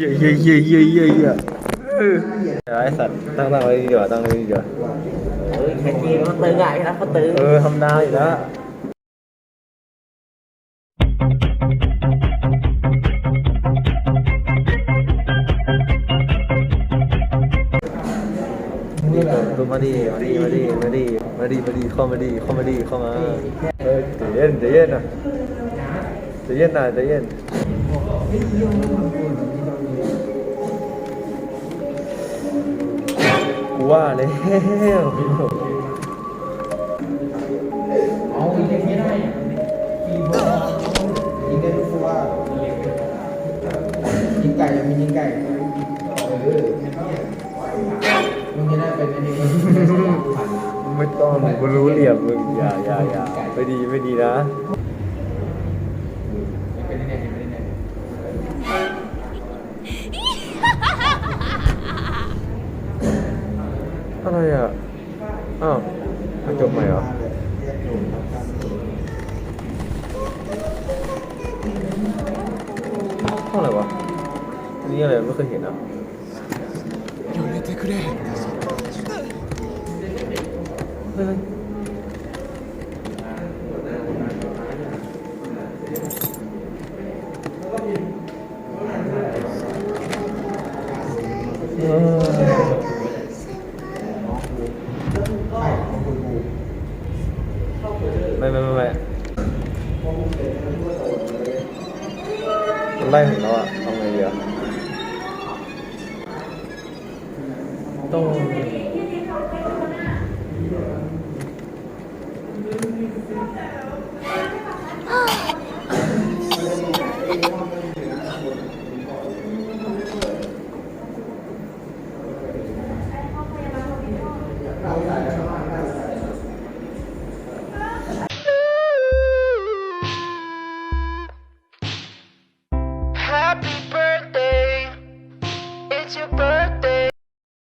เยี่ยเยี่ยเยี่ยเยี่ยเยี่ยเยี่ยเออไอสัตว์ตั้งตั้งไว้ดีกว่าตั้งไว้ดีกว่าเฮ้ยแค่จีมันตึงอะนะเขาตึงเออทำนาอยู่แล้วดูมาดิมาดิมาดิมาดิมาดิมาดิเข้ามาดิเข้ามาดิเข้ามาเออใจเย็นใจเย็นนะใจเย็นนะใจเย็น ว่าแล้วเอายิงได้ไม่ได้ยิงยิงได้ทุกตัวยิงไก่ยังมียิงไก่เออมึงจะได้เป็นอันนี้ไม่ต้องกูรู้เหลี่ยมมึงอย่าอย่าอย่าไม่ดีไม่ดีนะ อะไรอะ อ้าวมาจบใหม่เหรอห้องอะไรวะอันนี้อะไรไม่เคยเห็นอะเฮ้ยเออ มันไล่ถึงแล้วอะทำไงดีอะต้อง you